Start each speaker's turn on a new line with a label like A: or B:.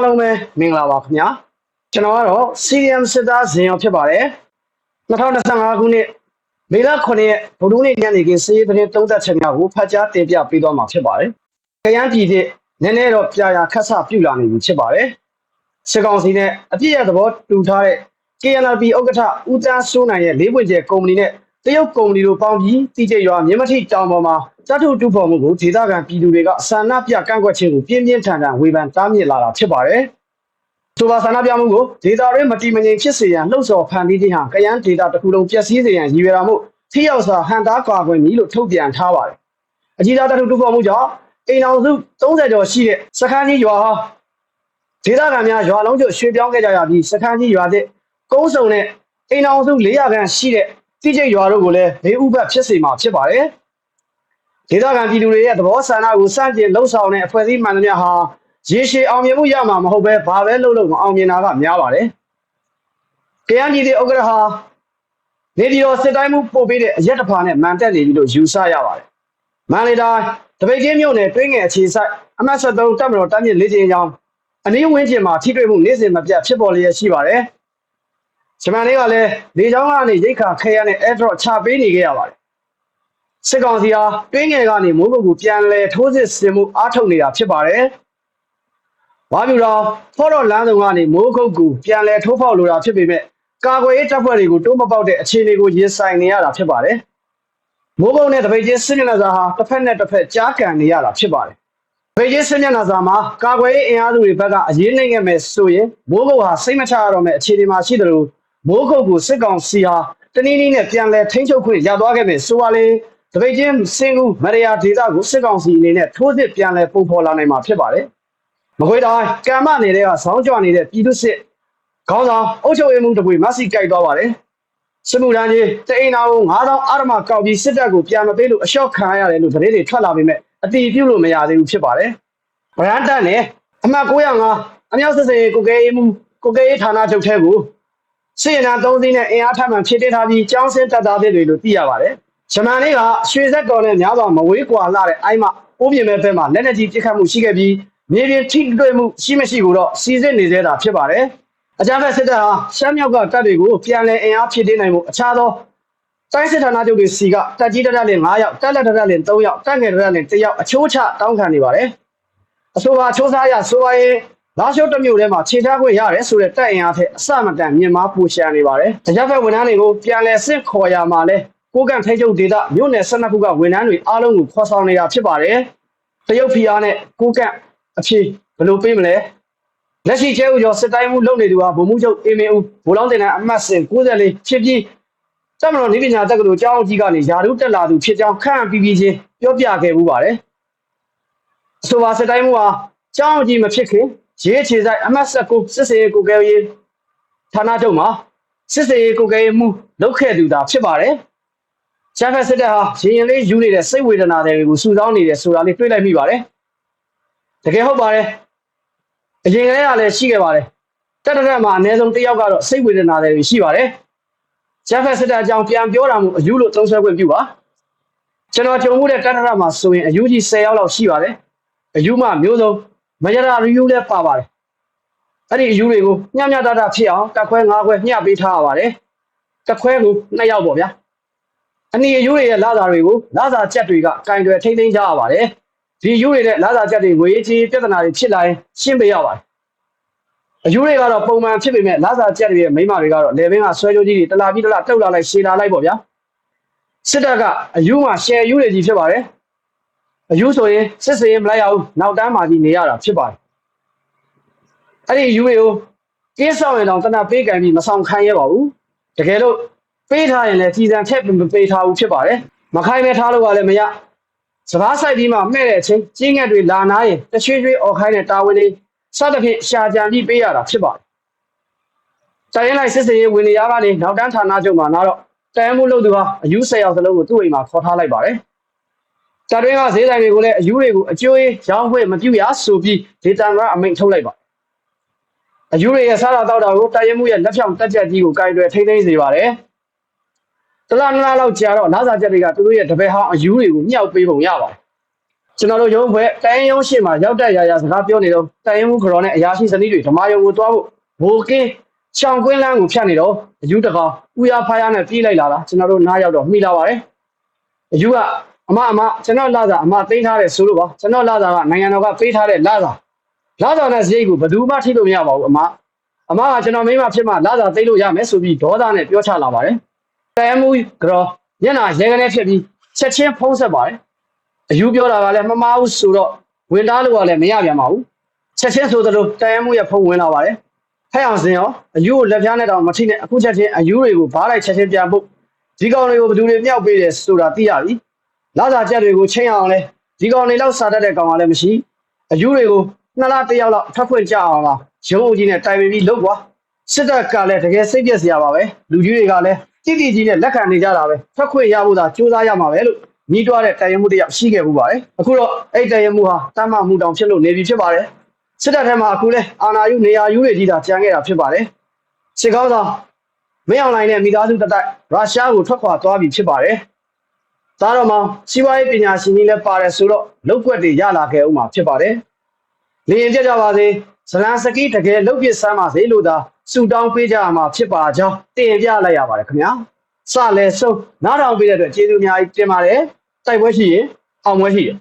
A: အားလုံးပဲမင်္ဂလာပါခင်ဗျာကျွန်တော်ကတော့ CDM စစ်သားဇင်ရောဖြစ်ပါတယ်2025ခုနှစ်မေလ9ရက်ဗုဒ္ဓနေ့ညနေခင်းစီးရီးသတင်းသုံးသက်ချက်များကိုဖတ်ကြားတင်ပြပေးသွားမှာဖြစ်ပါတယ်။ကြရန်ပြည်တဲ့နည်းနည်းတော့ပြရာခက်ဆပြုလာနေပြီဖြစ်ပါတယ်။စစ်ကောင်စီနဲ့အပြည့်ရသဘောတူထားတဲ့ KNLP ဥက္ကဋ္ဌဦးတန်းစိုးနိုင်ရဲ့လေးပွင့်ကျဲကုမ္ပဏီနဲ့ တရုတ်ကုမ္ပဏီတို့ပေါင်းပြီးတိကျရွာမြမထိတောင်ပေါ်မှာစတုတူဖော်မှုကိုဒေသခံပြည်သူတွေကဆန္ဒပြကန့်ကွက်ခြင်းကိုပြင်းပြင်းထန်ထန်ဝေဖန်တားမြစ်လာတာဖြစ်ပါတယ်။ဆိုပါဆန္ဒပြမှုကိုဒေသတွင်းမတိမငြိမ်ဖြစ်စေရန်လှုံ့ဆော်ဖန်တီးခြင်းဟာကရန်ဒေသတစ်ခုလုံးပျက်စီးစေရန်ရည်ရွယ်တာမို့ထိရောက်စွာဟန်တာကွာခွင့်မည်လို့ထုတ်ပြန်ထားပါတယ်။အကြီးသားတထုတူဖော်မှုကြောင့်အိမ်အောင်စု30ကျော်ရှိတဲ့စခန်းကြီးရွာဟာဒေသခံများရွာလုံးကျွရွှေ့ပြောင်းခဲ့ကြရပြီးစခန်းကြီးရွာတဲ့ကုန်းစုံနဲ့အိမ်အောင်စု400ခန့်ရှိတဲ့ တိကျရွာတို့ကိုလည်းဘေးဥပတ်ဖြစ်စေမှာဖြစ်ပါတယ်။ဒေသခံပြည်သူတွေရဲ့သဘောဆန္ဒကိုစန့်ကျင်လှုံ့ဆော်တဲ့အဖွဲ့အစည်းမှန်သမျှဟာရေရှည်အောင်မြင်မှုရမှာမဟုတ်ပဲဘာပဲလုပ်လို့မအောင်မြင်တာကများပါတယ်။ကရန်ပြည်တဲ့ဥက္ကဋ္ဌဟာနေပြည်တော်စစ်တိုင်းမှုပို့ပေးတဲ့အရက်တဖာနဲ့မန်တက်နေပြီလို့ယူဆရပါတယ်။မန်လီတိုင်းတပိတ်ချင်းမြို့နယ်တွင်းငယ်အခြေဆိုင်အမှတ်73တပ်မတော်တပ်မြင့်လေးချင်းကြောင်းအနည်းဝင်းကျင်မှာထိတွေ့မှုနေ့စဉ်မပြတ်ဖြစ်ပေါ်လျက်ရှိပါတယ်။ ဂျမန်လေးကလည်းလေချောင်းကနေရိတ်ခါခဲရနဲ့ airdrop ချပေးနေခဲ့ရပါတယ်။စစ်ကောင်စီဟာတွင်းငယ်ကနေမိုးကုတ်ကိုပြန်လဲထိုးစစ်ဆင်မှုအားထုတ်နေတာဖြစ်ပါတယ်။ဝါမြူတော်ဖော်တော်လမ်းဆောင်ကနေမိုးကုတ်ကိုပြန်လဲထိုးဖောက်လိုတာဖြစ်ပေမဲ့ကာကွယ်ရေးတပ်ဖွဲ့တွေကိုတိုးမပေါက်တဲ့အခြေအနေကိုရင်ဆိုင်နေရတာဖြစ်ပါတယ်။မိုးကုတ်နဲ့တပိတ်ချင်းစစ်မျက်နှာစာဟာတစ်ဖက်နဲ့တစ်ဖက်ကြားကန်နေရတာဖြစ်ပါတယ်။တပိတ်ချင်းစစ်မျက်နှာစာမှာကာကွယ်ရေးအင်အားစုတွေဘက်ကအရေးနိုင်ခဲ့မယ်ဆိုရင်မိုးကုတ်ဟာစိတ်မချရတော့မယ့်အခြေအနေမှာရှိတယ်လို့ မိုးကုတ်ကိုစစ်ကောင်စီဟာတနည်းနည်းနဲ့ပြန်လဲထိန်းချုပ်ခွင့်ရသွားခဲ့မယ်ဆိုပါလေတပိတ်ချင်းစင်ကူမရယာဒေတာကိုစစ်ကောင်စီအနေနဲ့ထိုးစစ်ပြန်လဲပုံဖော်လာနိုင်မှာဖြစ်ပါတယ်မကွေးတိုင်းကံမနေတဲ့ကဆောင်းကြွနေတဲ့ပြည်သူစစ်ခေါင်းဆောင်အုပ်ချုပ်ရေးမှူးတပွေမဆီကြိုက်သွားပါတယ်စစ်မှုထမ်းကြီးတအိမ်နာကို9000အာရမကောက်ပြီးစစ်တပ်ကိုပြန်မပေးလို့အလျှော့ခံရတယ်လို့သတင်းတွေထွက်လာပေမဲ့အတီးပြုတ်လို့မရသေးဘူးဖြစ်ပါတယ်ဗရန်တန်နဲ့အမှတ်905အမြောက်စစ်စေကိုကဲရေးမှုကိုကဲရေးဌာနချုပ်ထဲကို စစ်ရင်သား၃စီးနဲ့အင်အားထပ်မံဖြည့်တင်းထားပြီးကျောင်းစင်းတပ်သားတွေလို့သိရပါတယ်။ဂျမန်လေးကရွှေဆက်တော်နဲ့များစွာမဝေးကွာလာတဲ့အိုင်းမပိုးပြင်မဲ့ဘက်မှာလက်နက်ကြီးပစ်ခတ်မှုရှိခဲ့ပြီးမြေပြင်ထိတွေ့မှုရှိမရှိကိုတော့စီစစ်နေသေးတာဖြစ်ပါတယ်။အကြမ်းဖက်စစ်တပ်ဟာရှမ်းမြောက်ကတပ်တွေကိုပြန်လည်အင်အားဖြည့်တင်းနိုင်မှုအခြားသောတိုင်းစစ်ဌာနချုပ်တွေစီကတက်ကြီးတက်တက်နဲ့9ယောက်တက်လက်တက်တက်နဲ့3ယောက်တက်ငယ်တက်တက်နဲ့1ယောက်အချိုးချတောင်းခံနေပါတယ်။အဆိုပါအချိုးစားရဆိုပါရင် လာရှိုးတစ်မျိုးထဲမှာခြေထားခွင့်ရတယ်ဆိုတဲ့တက်အင်အားထက်အစမတန်မြင့်မားပူရှာနေပါတယ်။တရားဖက်ဝန်ထမ်းတွေကိုပြန်လည်စစ်ခေါ်ရမှာလဲကိုကန့်ထိချုပ်ဒေသမြို့နယ်12ခုကဝန်ထမ်းတွေအားလုံးကိုခေါ်ဆောင်နေတာဖြစ်ပါတယ်။တရုတ်ဖီအားနဲ့ကိုကန့်အဖြေဘယ်လိုပေးမလဲ။လက်ရှိကျဲဦးကျော်စစ်တိုင်းမှုလုပ်နေသူဟာဗိုလ်မှူးချုပ်အေမင်းဦးဗိုလ်လောင်းတင်တဲ့အမှတ်စဉ်94ဖြစ်ပြီးတမတော်နေပညာတက္ကသိုလ်ကျောင်းကြီးကနေယာရုတက်လာသူဖြစ်ကြောင်းခန့်ပြီးပြီးချင်းပြောပြခဲ့မှုပါတယ်။ဆိုပါစစ်တိုင်းမှုဟာကျောင်းကြီးမဖြစ်ခင် ရေးခြေဆိုင်အမှတ်ဆက်ကိုစစ်စေးကိုကဲရေးဌာနချုပ်မှာစစ်စေးကိုကဲရေးမှုလုပ်ခဲ့သူသာဖြစ်ပါတယ်။ချမ်းဖက်စစ်တပ်ဟာရင်ရင်လေးယူနေတဲ့စိတ်ဝေဒနာတွေကိုစူဆောင်းနေတယ်ဆိုတာလေးတွေ့လိုက်မိပါတယ်။တကယ်ဟုတ်ပါတယ်။အရင်ကတည်းကလည်းရှိခဲ့ပါတယ်။တက်တက်မှာအနည်းဆုံးတစ်ယောက်ကတော့စိတ်ဝေဒနာတွေရှိပါတယ်။ချမ်းဖက်စစ်တပ်အကြောင်းပြန်ပြောတာမို့အယူလို့သုံးဆွဲခွင့်ပြုပါ။ကျွန်တော်ကြုံမှုတဲ့တက်တက်မှာဆိုရင်အယူကြီး10ယောက်လောက်ရှိပါတယ်။အယူမှမျိုးစုံ မရတာ review လည်းပါပါတယ်အဲ့ဒီအယူတွေကိုညညတတဖြစ်အောင်တက်ခွဲ၅ခွဲညှပေးထားရပါတယ်တက်ခွဲကိုနှစ်ယောက်ပေါ့ဗျာအနီအယူတွေရဲ့လာစာတွေကိုလာစာချက်တွေကကင်တွယ်ထိမ့်သိမ်းကြရပါတယ်ဒီယူတွေနဲ့လာစာချက်တွေငွေကြီးပြဿနာတွေဖြစ်လာရင်ရှင်းပေးရပါတယ်အယူတွေကတော့ပုံမှန်ဖြစ်ပေမဲ့လာစာချက်တွေရဲ့မိမတွေကတော့လေဘင်းကဆွဲကြိုးကြီးတွေတလာပြီးတလာတုတ်လာလိုက်ရှည်လာလိုက်ပေါ့ဗျာစစ်တပ်ကအယူမှာရှယ်ယူတွေကြီးဖြစ်ပါတယ် အယူဆိုရင်စစ်စရင်မလိုက်ရဘူးနောက်တန်းမှာကြီးနေရတာဖြစ်ပါတယ်အဲ့ဒီယူတွေကိုကင်းဆောင်ရင်တော့တနပေးကံပြီးမဆောင်ခိုင်းရပါဘူးတကယ်လို့ပေးထားရင်လည်းစီစံထက်မပေးထားဘူးဖြစ်ပါတယ်မခိုင်းပဲထားလို့ကလည်းမရစဘာဆိုင်ဒီမှာမဲ့တဲ့အချိန်ကျင်းငက်တွေလာနာရင်တချွေချွေអော်ခိုင်းတဲ့တာဝန်တွေစသဖြင့်ရှာကြံပြီးပေးရတာဖြစ်ပါတယ်တိုင်ရင်လိုက်စစ်စင်ရေးဝင်နေရကနေနောက်တန်းဌာနချုပ်မှာနားတော့တိုင်မှုလုပ်သူဟာအယူ၁၀ယောက်စလုံးကိုသူ့အိမ်မှာခေါ်ထားလိုက်ပါတယ် တတွင်းကဈေးဆိုင်တွေကိုလည်းအယူတွေကိုအကျိုးရောင်းဝယ်မပြုရဆိုပြီးဒေတာကအမိန့်ထုတ်လိုက်ပါအယူတွေရဲ့စားတာတောက်တာကိုတာရင်မှုရဲ့လက်ဖြောင်တက်ချက်ကြီးကိုကင်တွယ်ထိမ့်သိမ်းစေပါတယ်တလားနလားလောက်ကြာတော့နားစာချက်တွေကသူတို့ရဲ့တပည့်ဟောင်းအယူတွေကိုမြှောက်ပေးပုံရပါတယ်ကျွန်တော်တို့ရုံးဖွဲ့တိုင်းရုံးရှိမှာရောက်တဲ့ရာရာစကားပြောနေတော့တိုင်းရုံးခရောနဲ့အရာရှိစနည်းတွေဓမ္မယုံကိုတွားဖို့ဘိုကင်းချောင်ကွင်းလန်းကိုဖြတ်နေတော့အယူတကောင်ဥရဖားရနဲ့ပြေးလိုက်လာတာကျွန်တော်တို့နားရောက်တော့မှီလာပါတယ်အယူက အမအမကျွန်တော်လာတာအမသိမ်းထားတယ်ဆိုလို့ပါကျွန်တော်လာတာကနိုင်ငံတော်ကပေးထားတဲ့လာတာလာတာနဲ့စရိတ်ကိုဘယ်သူမှထိလို့မရပါဘူးအမအမကကျွန်တော်မိမဖြစ်မှလာတာသိမ်းလို့ရမယ်ဆိုပြီးဒေါသနဲ့ပြောချလာပါတယ်တန်မှုကြောညနာရဲကနေဖြစ်ပြီးချက်ချင်းဖုံးဆက်ပါတယ်အယူပြောတာကလည်းမမားဘူးဆိုတော့ဝင်သားလို့ကလည်းမရပြန်ပါဘူးချက်ချင်းဆိုသလိုတန်ရမှုရဲ့ဖုံဝင်လာပါတယ်ဖက်အောင်စင်ရောအယူကိုလက်ပြားနဲ့တောင်မထိနဲ့အခုချက်ချင်းအယူတွေကိုဘားလိုက်ချက်ချင်းပြန်ဖို့ဒီကောင်တွေကိုဘယ်သူတွေမြောက်ပေးတယ်ဆိုတာသိရပြီ လာစာချက်တွေကိုချင်းအောင်လဲဒီကောင်တွေလောက်စားတတ်တဲ့ကောင်ကလည်းမရှိအယူတွေကိုနှစ်လားတစ်ယောက်လောက်ထပ်ဖွင့်ကြအောင်လားရုံးအုပ်ကြီးနဲ့တိုင်ပင်ပြီးလုပ်ကွာစစ်တပ်ကလည်းတကယ်စိတ်ပြက်စရာပါပဲလူကြီးတွေကလည်းတိတိကြီးနဲ့လက်ခံနေကြတာပဲဖက်ခွင့်ရဖို့သာစူးစမ်းရမှာပဲလို့ညီးတွားတဲ့တိုင်ရမှုတစ်ယောက်ရှိခဲ့မှုပါတယ်အခုတော့အဲ့တိုင်ရမှုဟာတမ်းမမှုတောင်ဖြစ်လို့နေပြီဖြစ်ပါတယ်စစ်တပ်ထဲမှာအခုလဲအာနာယူနေရာယူတွေကြီးတာကြံခဲ့တာဖြစ်ပါတယ်စစ်ကောင်းဆောင်မင်းအောင်လိုင်းနဲ့မိသားစုတတိုက်ရုရှားကိုထွက်ခွာသွားပြီဖြစ်ပါတယ် သားတော်မောင်စီးပွားရေးပညာရှင်ကြီးလည်းပါတယ်ဆိုတော့လောက်ွက်တွေရလာခဲ့ဦးမှာဖြစ်ပါတယ်လင်းရင်ကြကြပါစေဇလန်စကီတကယ်လုတ်ပစ်ဆမ်းပါစေလို့သာဆူတောင်းပေးကြရမှာဖြစ်ပါကြောင်းတင်ပြလိုက်ရပါတယ်ခင်ဗျာစလဲဆုံးနားထောင်ပေးတဲ့အတွက်ကျေးဇူးအများကြီးတင်ပါတယ်တိုက်ပွဲရှိရင်အောင်ပွဲရှိတယ်